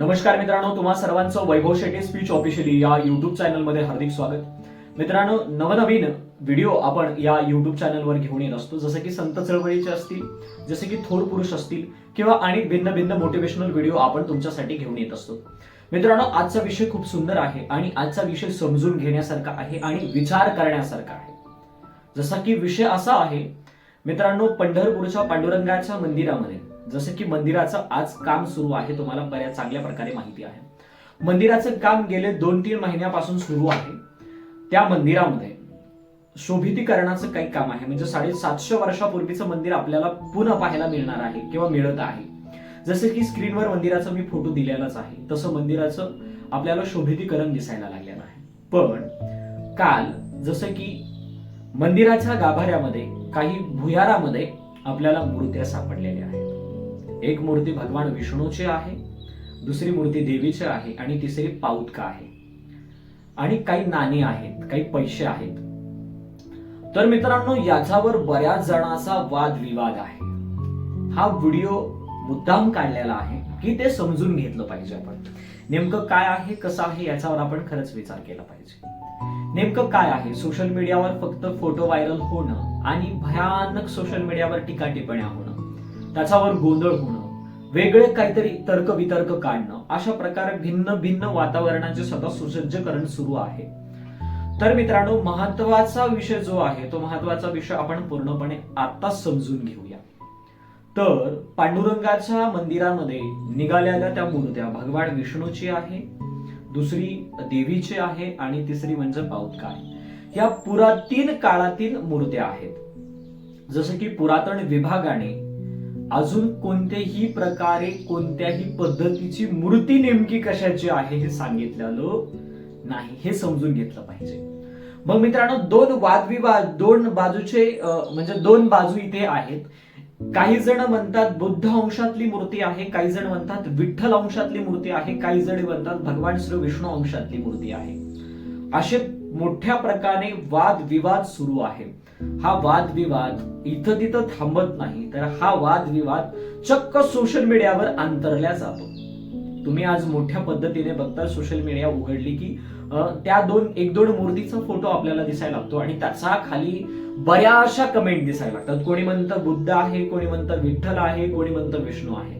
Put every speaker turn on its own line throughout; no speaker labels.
नमस्कार मित्रांनो तुम्हा सर्वांचं वैभव शेटे स्पीच ऑफिशियली या युट्यूब चॅनलमध्ये हार्दिक स्वागत. मित्रांनो नवनवीन व्हिडिओ आपण या युट्यूब चॅनलवर घेऊन येत असतो. जसं की संत चळवळीचे असतील जसे की थोर पुरुष असतील किंवा आणि भिन्न भिन्न मोटिवेशनल व्हिडिओ आपण तुमच्यासाठी घेऊन येत असतो. मित्रांनो आजचा विषय खूप सुंदर आहे आणि आजचा विषय समजून घेण्यासारखा आहे आणि विचार करण्यासारखा आहे. जसा की विषय असा आहे मित्रांनो पंढरपूरच्या पांडुरंगाच्या मंदिरामध्ये. जसं की मंदिराचं आज काम सुरू आहे तुम्हाला बऱ्याच चांगल्या प्रकारे माहिती आहे. मंदिराचं काम गेले दोन तीन महिन्यापासून सुरू आहे. त्या मंदिरामध्ये शोभितीकरणाचं काही काम आहे. म्हणजे साडेसातशे वर्षापूर्वीचं मंदिर आपल्याला पुन्हा पाहायला मिळणार आहे किंवा मिळत आहे. जसं की स्क्रीनवर मंदिराचा मी फोटो दिलेलाच आहे तसं मंदिराचं आपल्याला शोभितीकरण दिसायला लागलेलं आहे. पण काल जसं की मंदिराच्या गाभाऱ्यामध्ये काही भुयारामध्ये आपल्याला मूर्त्या सापडलेल्या आहेत. एक मूर्ती भगवान विष्णूची आहे दुसरी मूर्ती देवीची आहे आणि तिसरी पाऊतका आहे. आणि काही नाणी आहेत काही पैसे आहेत. तर मित्रांनो याच्यावर बऱ्याच जणांचा वादविवाद आहे. हा व्हिडिओ मुद्दाम काढलेला आहे की ते समजून घेतलं पाहिजे आपण. नेमकं काय आहे कसं आहे याच्यावर आपण खरंच विचार केला पाहिजे. नेमकं काय आहे सोशल मीडियावर फक्त फोटो व्हायरल होणं आणि भयानक सोशल मीडियावर टीका टिप्पण्या होणं. त्याच्यावर गोंधळ होणं वेगळे काहीतरी तर्क वितर्क काढणं अशा प्रकारे भिन्न भिन्न वातावरणाचे सतत सुसज्जकरण सुरू आहे. तर मित्रांनो महत्त्वाचा विषय जो आहे तो महत्त्वाचा विषय आपण पूर्णपणे आताच समजून घेऊया. तर पांडुरंगाच्या मंदिरामध्ये निघालेल्या त्या मूर्त्या भगवान विष्णूची आहे दुसरी देवीची आहे आणि तिसरी म्हणजे पाऊतका या पुरातीन काळातील मूर्त्या आहेत. जसं की पुरातन विभागाने अजून कोणत्याही प्रकारे कोणत्याही पद्धतीची मूर्ती नेमकी कशाची आहे हे सांगितलेलं नाही. हे समजून घेतलं पाहिजे. मग मित्रांनो दोन वादविवाद दोन बाजूचे म्हणजे दोन बाजू इथे आहेत. काही जण म्हणतात बुद्ध अंशातली मूर्ती आहे काही जण म्हणतात विठ्ठल अंशातली मूर्ती आहे काही जण म्हणतात भगवान श्री विष्णू अंशातली मूर्ती आहे. असे मोठ्या प्रकारे वादविवाद सुरू आहे. हा वादविवाद इथं तिथं थांबत नाही तर हा वाद विवाद चक्क सोशल मीडियावर अंतरल्या जातो. तुम्ही आज मोठ्या पद्धतीने बघता सोशल मीडिया उघडली की त्या दोन एक दोन मूर्तीचा फोटो आपल्याला दिसायला लागतो आणि त्याचा खाली बऱ्याचशा कमेंट दिसायला लागतात. कोणी म्हणतं बुद्ध आहे कोणी म्हणतं विठ्ठल आहे कोणी म्हणतं विष्णू आहे.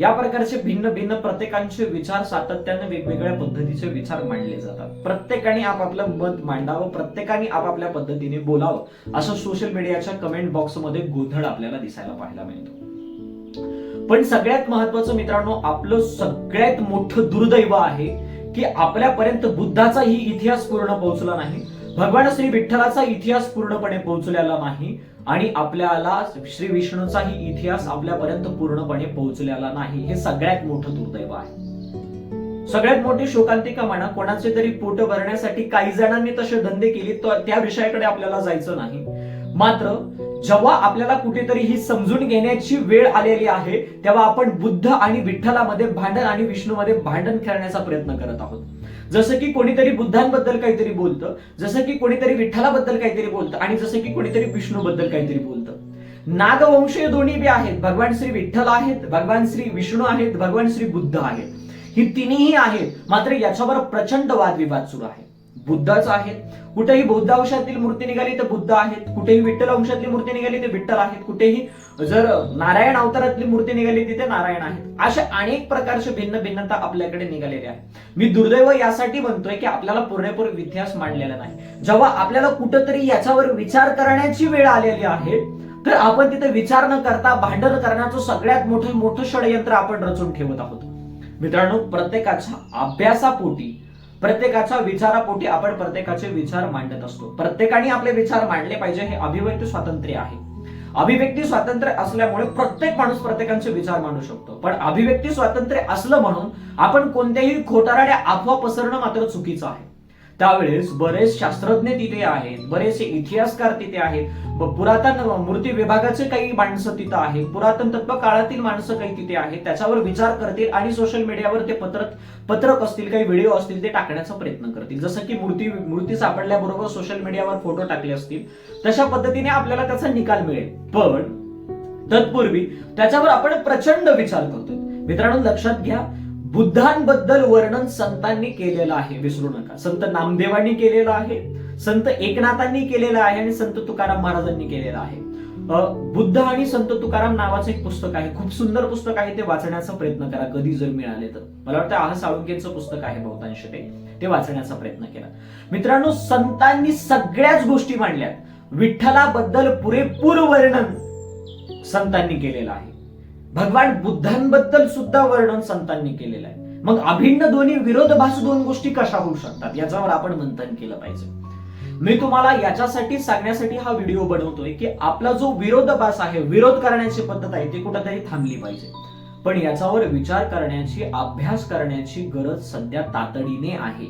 या प्रकारचे भिन्न भिन्न प्रत्येकांचे विचार सातत्याने वेगवेगळ्या पद्धतीचे विचार मांडले जातात. प्रत्येकाने आपापलं मत मांडावं प्रत्येकाने आपापल्या पद्धतीने बोलावं असं सोशल मीडियाच्या कमेंट बॉक्समध्ये गोंधळ आपल्याला दिसायला पाहायला मिळतो. पण सगळ्यात महत्वाचं मित्रांनो आपलं सगळ्यात मोठं दुर्दैव आहे की आपल्यापर्यंत बुद्धाचाही इतिहास पूर्ण पोहोचला नाही भगवान श्री विठ्ठलाचा इतिहास पूर्णपणे पोहोचलेला नाही आणि आपल्याला श्री विष्णूचाही इतिहास आपल्यापर्यंत पूर्णपणे पोहोचलेला नाही. हे सगळ्यात मोठं दुर्दैव आहे. सगळ्यात मोठी शोकांतिका म्हणा कोणाचे तरी पोट भरण्यासाठी काही जणांनी तसे धंदे केले तर त्या विषयाकडे आपल्याला जायचं नाही. मात्र जेव्हा आपल्याला कुठेतरी ही समजून घेण्याची वेळ आलेली आहे तेव्हा आपण बुद्ध आणि विठ्ठलामध्ये भांडण आणि विष्णूमध्ये भांडण खेळण्याचा प्रयत्न करत आहोत. जसं की कोणीतरी बुद्धांबद्दल काहीतरी बोलतं जसं की कोणीतरी विठ्ठलाबद्दल काहीतरी बोलतं आणि जसं की कोणीतरी विष्णूबद्दल काहीतरी बोलतं. नागवंशीय दोन्ही बी आहेत. भगवान श्री विठ्ठल आहेत भगवान श्री विष्णू आहेत भगवान श्री बुद्ध आहेत. ही तिन्हीही आहेत. मात्र याच्यावर प्रचंड वादविवाद सुरू आहे. बुद्धाच आहेत कुठेही बौद्ध अंशातील मूर्ती निघाली तर बुद्ध आहेत. कुठेही विठ्ठल अंशातली मूर्ती निघाली तर विठ्ठल आहेत. कुठेही जर नारायण अवतारातली मूर्ती निघाली तिथे नारायण आहेत. अशा अनेक प्रकारचे भिन्न भिन्नता आपल्याकडे निघालेल्या आहेत. मी दुर्दैव यासाठी म्हणतोय की आपल्याला पूर्णपूर इतिहास मांडलेला नाही. जेव्हा आपल्याला कुठंतरी याच्यावर विचार करण्याची वेळ आलेली आहे तर आपण तिथे विचार न करता भांडण करण्याचं सगळ्यात मोठं मोठं षडयंत्र आपण रचून ठेवत आहोत. मित्रांनो प्रत्येकाच्या अभ्यासापोटी प्रत्येकाच्या विचारापोटी आपण प्रत्येकाचे विचार मांडत असतो. प्रत्येकाने आपले विचार मांडले पाहिजे हे अभिव्यक्ती स्वातंत्र्य आहे. अभिव्यक्ती स्वातंत्र्य असल्यामुळे प्रत्येक माणूस प्रत्येकाचे विचार मांडू शकतो. पण अभिव्यक्ती स्वातंत्र्य असलं म्हणून आपण कोणत्याही खोटाराड्या अफवा पसरणं मात्र चुकीचं आहे. त्यावेळेस बरेच शास्त्रज्ञ तिथे आहेत बरेचसे इतिहासकार तिथे आहेत. पुरातन मूर्ती विभागाचे काही माणसं तिथं आहेत पुरातन तत्व काळातील माणसं काही तिथे आहेत त्याच्यावर विचार करतील आणि सोशल मीडियावर ते पत्रक पत्रक असतील काही व्हिडिओ असतील ते टाकण्याचा प्रयत्न करतील. जसं की मूर्ती मूर्ती सापडल्याबरोबर सोशल मीडियावर फोटो टाकले असतील तशा पद्धतीने आपल्याला त्याचा निकाल मिळेल. पण तत्पूर्वी त्याच्यावर आपण प्रचंड विचार करतोय. मित्रांनो लक्षात घ्या बुद्धांबद्दल वर्णन संतांनी केलेलं आहे. विसरू नका. संत नामदेवांनी केलेलं आहे संत एकनाथांनी केलेलं आहे आणि संत तुकाराम महाराजांनी केलेलं आहे. बुद्ध आणि संत तुकाराम नावाचं एक पुस्तक आहे. खूप सुंदर पुस्तक आहे. ते वाचण्याचा प्रयत्न करा. कधी जर मिळाले तर. मला वाटतं आह साळुंकेचं पुस्तक आहे बहुतांश ते. ते वाचण्याचा प्रयत्न केला मित्रांनो संतांनी सगळ्याच गोष्टी मांडल्यात. विठ्ठलाबद्दल पुरेपूर वर्णन संतांनी केलेलं आहे. भगवान बुद्धांबद्दल सुद्धा वर्णन संतांनी केलेलं आहे. मग अभिन्न दोन्ही विरोधभास दोन गोष्टी कशा होऊ शकतात? याच्यावर आपण मंथन केलं पाहिजे. मी तुम्हाला याच्यासाठी सांगण्यासाठी हा व्हिडिओ बनवतोय की आपला जो विरोधभास आहे विरोध करण्याची पद्धत आहे ती कुठेतरी थांबली पाहिजे. पण याच्यावर विचार करण्याची अभ्यास करण्याची गरज सध्या तातडीने आहे.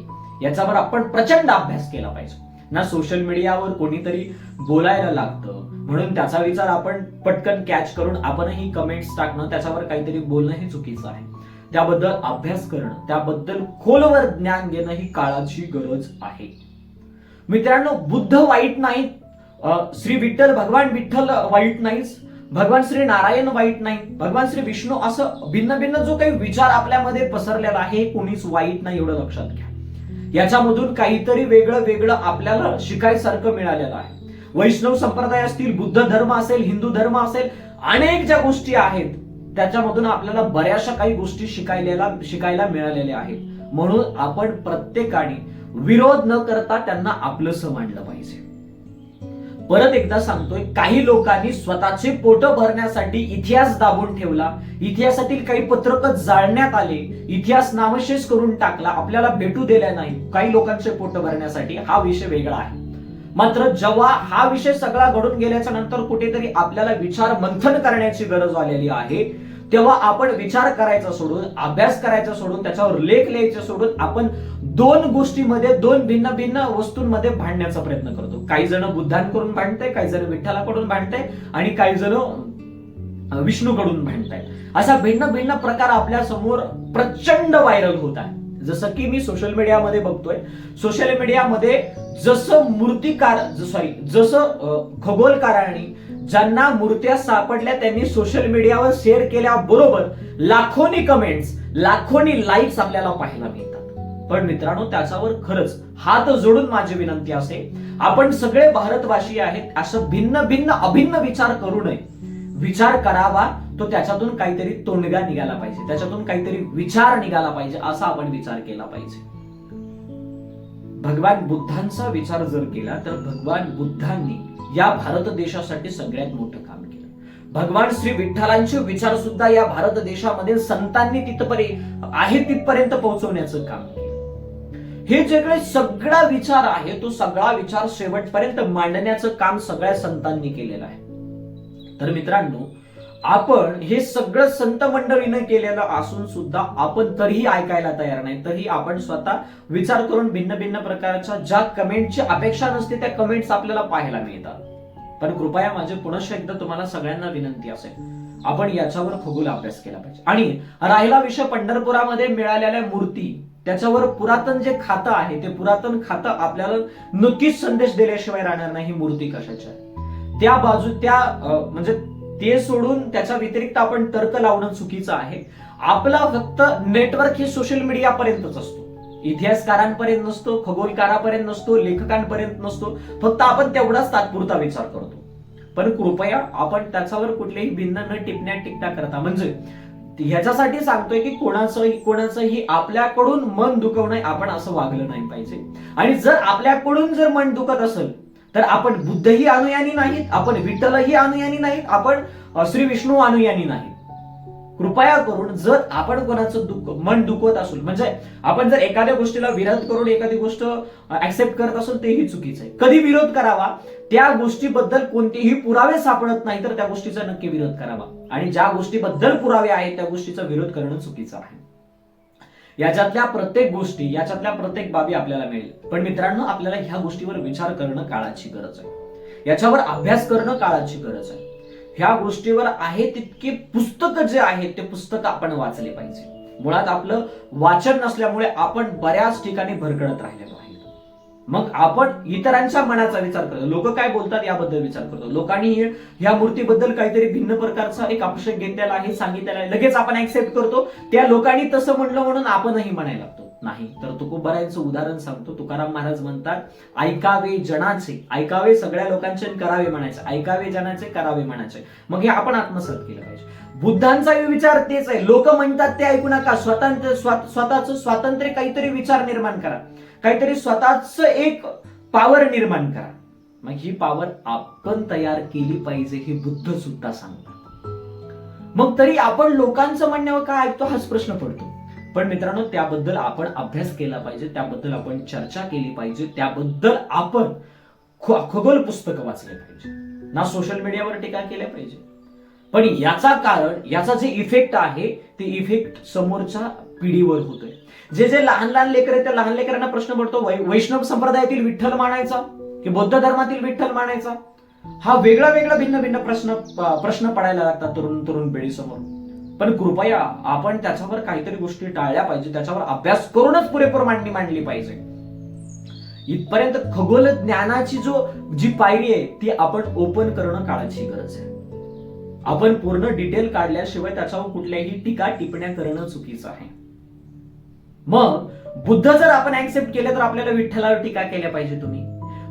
याच्यावर आपण प्रचंड अभ्यास केला पाहिजे. ना सोशल मीडियावर कोणीतरी बोलायला लागतं. म्हणून त्याचा विचार आपण पटकन कॅच करून आपणही कमेंट्स टाकणं त्याच्यावर काहीतरी बोलणं हे चुकीचं आहे. त्याबद्दल अभ्यास करणं त्याबद्दल खोलवर ज्ञान घेणं ही काळाची गरज आहे. मित्रांनो बुद्ध वाईट नाहीत. श्री विठ्ठल भगवान विठ्ठल वाईट नाहीच भगवान श्री नारायण वाईट नाही भगवान श्री विष्णू असं भिन्न भिन्न जो काही विचार आपल्यामध्ये पसरलेला आहे कोणीच वाईट नाही एवढं लक्षात घ्या. याच्यामधून काहीतरी वेगळं वेगळं आपल्याला शिकायसारखं मिळालेलं आहे. वैष्णव संप्रदाय असतील बुद्ध धर्म असेल हिंदू धर्म असेल अनेक ज्या गोष्टी आहेत त्याच्यामधून आपल्याला बऱ्याचशा काही गोष्टी शिकायला शिकायला मिळालेल्या आहेत. म्हणून आपण प्रत्येकाने विरोध न करता त्यांना आपलंसं मांडलं पाहिजे. परत एकदा सांगतोय काही लोकांनी स्वतःचे पोट भरण्यासाठी इतिहास दाबून ठेवला इतिहासातील काही पत्रक जाळण्यात आले इतिहास नामशेष करून टाकला आपल्याला भेटू दिल्या नाही काही लोकांचे पोट भरण्यासाठी हा विषय वेगळा आहे. मात्र जेव्हा हा विषय सगळा घडून गेल्याच्यानंतर कुठेतरी आपल्याला विचार मंथन करण्याची गरज आलेली आहे तेव्हा आपण विचार करायचा सोडून अभ्यास करायचा सोडून त्याच्यावर लेख लिहायचं सोडून आपण दोन गोष्टीमध्ये दोन भिन्न भिन्न वस्तूंमध्ये भांडण्याचा प्रयत्न करतो. काही जण बुद्धांकडून भांडते काही जण विठ्ठलाकडून भांडते आणि काही जण विष्णूकडून भांडतायत असा भिन्न भिन्न प्रकार आपल्यासमोर प्रचंड व्हायरल होत आहे जसं की मी सोशल मीडियामध्ये बघतोय. सोशल मीडियामध्ये जसं मूर्तिकार सॉरी जसं खगोलकारांनी ज्यांना मूर्त्या सापडल्या त्यांनी सोशल मीडियावर शेअर केल्याबरोबर लाखोनी कमेंट्स लाखोनी लाईक्स आपल्याला पाहायला मिळतात. पण मित्रांनो त्याच्यावर खरंच हात जोडून माझी विनंती असे आपण सगळे भारतवासी आहेत असं भिन्न भिन्न अभिन्न विचार करू नये. विचार करावा तो त्याच्यातून काहीतरी तोंडगा निघाला पाहिजे त्याच्यातून काहीतरी विचार निघाला पाहिजे असा आपण विचार केला पाहिजे. भगवान बुद्धांचा विचार जर केला तर भगवान बुद्धांनी या भारत देशासाठी सगळ्यात मोठं काम केलं. भगवान श्री विठ्ठलांचे विचार सुद्धा या भारत देशामध्ये संतांनी तिथपर्यंत आहे तिथपर्यंत पोहोचवण्याचं काम केलं. हे जे काही सगळा विचार आहे तो सगळा विचार शेवटपर्यंत मांडण्याचं काम सगळ्या संतांनी केलेलं आहे. तर मित्रांनो आपण हे सगळं संत मंडळीनं केलेलं असून सुद्धा आपण तरीही ऐकायला तयार नाही. तरी आपण स्वतः विचार करून भिन्न भिन्न प्रकारच्या ज्या कमेंटची अपेक्षा नसते त्या कमेंट्स आपल्याला पाहायला मिळतात. पण कृपया माझे पुनश एकदा तुम्हाला सगळ्यांना विनंती असेल आपण याच्यावर खगोल अभ्यास केला पाहिजे. आणि राहिला विषय पंढरपुरामध्ये मिळालेल्या मूर्ती त्याच्यावर पुरातन जे खातं आहे ते पुरातन खातं आपल्याला नक्कीच संदेश दिल्याशिवाय राहणार नाही ही मूर्ती कशाची आहे? त्या बाजू त्या म्हणजे ते सोडून त्याच्या व्यतिरिक्त आपण तर्क लावणं चुकीचं आहे. आपला फक्त नेटवर्क हे सोशल मीडिया पर्यंतच असतो. इतिहासकारांपर्यंत नसतो खगोलकारापर्यंत नसतो लेखकांपर्यंत नसतो. फक्त आपण तेवढाच तात्पुरता विचार करतो. पण कृपया आपण त्याच्यावर कुठलेही भिन्न न टिपण्या टिकटा करता. म्हणजे ह्याच्यासाठी सांगतोय की कोणाचंही कोणाचंही आपल्याकडून मन दुखवणं आपण असं वागलं नाही पाहिजे. आणि जर आपल्याकडून जर मन दुखत असेल तर आपण बुद्धही अनुयानी नाहीत आपण विठ्ठलही अनुयानी नाहीत आपण श्री विष्णू अनुयानी नाहीत. कृपया करून जर आपण कोणाचं दुःख मन दुखवत असेल म्हणजे आपण जर एखाद्या गोष्टीला विरोध करून एखादी गोष्ट ऍक्सेप्ट करत असून तेही चुकीचं आहे. कधी विरोध करावा? त्या गोष्टीबद्दल कोणतेही पुरावे सापडत नाही तर त्या गोष्टीचा नक्की विरोध करावा. आणि ज्या गोष्टीबद्दल पुरावे आहेत त्या गोष्टीचा विरोध करणं चुकीचं आहे. याच्यातल्या प्रत्येक गोष्टी याच्यातल्या प्रत्येक बाबी आपल्याला मिळेल. पण मित्रांनो आपल्याला ह्या गोष्टीवर विचार करणं काळाची गरज आहे. याच्यावर अभ्यास करणं काळाची गरज आहे. ह्या गोष्टीवर आहे तितके पुस्तक जे आहेत ते पुस्तक आपण वाचले पाहिजे. मुळात आपलं वाचन नसल्यामुळे आपण बऱ्याच ठिकाणी भरकडत राहिलेलो आहे. मग आपण इतरांच्या मनाचा विचार करतो. लोक काय बोलतात याबद्दल विचार करतो. लोकांनी हे- ह्या मूर्तीबद्दल काहीतरी भिन्न प्रकारचा एक अभिषेक घेतलेला आहे सांगितलेला आहे. लगेच आपण ऍक्सेप्ट करतो. त्या लोकांनी तसं म्हणलं म्हणून आपणही म्हणायला लागतो. नाही तर तुकोबारायांचं उदाहरण सांगतो. तुकाराम महाराज म्हणतात ऐकावे जनाचे. ऐकावे सगळ्या लोकांचे करावे म्हणायचे. ऐकावे जनाचे करावे म्हणायचे. मग हे आपण आत्मसात केलं पाहिजे. बुद्धांचा विचार तेच आहे. लोक म्हणतात ते ऐकू नका. स्वतंत्र स्वतःच स्वातंत्र्य काहीतरी विचार निर्माण करा. काहीतरी स्वतःच एक पॉवर निर्माण करा. मग ही पॉवर आपण तयार केली पाहिजे हे बुद्ध सुद्धा सांगतात. मग तरी आपण लोकांचं म्हणण्यावर काय? ऐकतो हाच प्रश्न पडतो. पण मित्रांनो त्याबद्दल आपण अभ्यास केला पाहिजे त्याबद्दल आपण चर्चा केली पाहिजे त्याबद्दल आपण खगोल पुस्तकं वाचले पाहिजे. ना सोशल मीडियावर टीका केल्या पाहिजे. पण याचा कारण याचा जे इफेक्ट आहे ते इफेक्ट समोरच्या पिढीवर होतोय. जे जे लहान लहान लेकर आहेत त्या लहान लेकरांना प्रश्न पडतो वै- वैष्णव संप्रदायातील विठ्ठल मानायचा की बौद्ध धर्मातील विठ्ठल मानायचा? हा वेगळा वेगळा भिन्न भिन्न प्रश्न प्रश्न पडायला लागतात तरुण तरुण पिढीसमोर. पण कृपया आपण त्याच्यावर काहीतरी गोष्टी टाळल्या पाहिजे त्याच्यावर अभ्यास करूनच पुरेपूर मांडणी मांडली पाहिजे. इथपर्यंत खगोल ज्ञानाची जो जी पायरी आहे ती आपण ओपन करणं काळाची गरज आहे. आपण पूर्ण डिटेल काढल्याशिवाय त्याच्यावर कुठल्याही टीका टिप्पण्या करणं चुकीचं आहे. मग बुद्ध जर आपण ऍक्सेप्ट केले तर आपल्याला विठ्ठलावर टीका केल्या पाहिजे तुम्ही.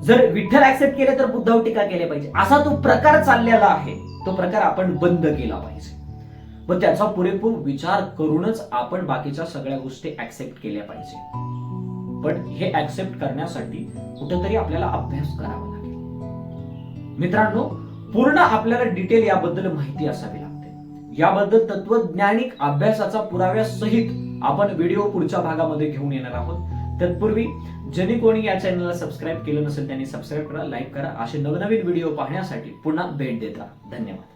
जर विठ्ठल ऍक्सेप्ट केले तर बुद्धावर टीका केल्या पाहिजे. असा तो प्रकार चाललेला आहे तो प्रकार आपण बंद केला पाहिजे. व त्याचा पुरेपूर विचार करूनच आपण बाकीच्या सगळ्या गोष्टी ऍक्सेप्ट केल्या पाहिजे. पण हे ऍक्सेप्ट करण्यासाठी कुठेतरी आपल्याला अभ्यास करावा लागेल. मित्रांनो पूर्ण आपल्याला डिटेल याबद्दल माहिती असावी लागते. याबद्दल तत्वज्ञानिक अभ्यासाचा पुराव्यासहित आपण व्हिडिओ पुढच्या भागामध्ये घेऊन येणार आहोत. तत्पूर्वी ज्यांनी कोणी या चॅनलला सबस्क्राईब केलं नसेल त्यांनी सबस्क्राईब करा लाईक करा. असे नवनवीन व्हिडिओ पाहण्यासाठी पुन्हा भेट देता. धन्यवाद.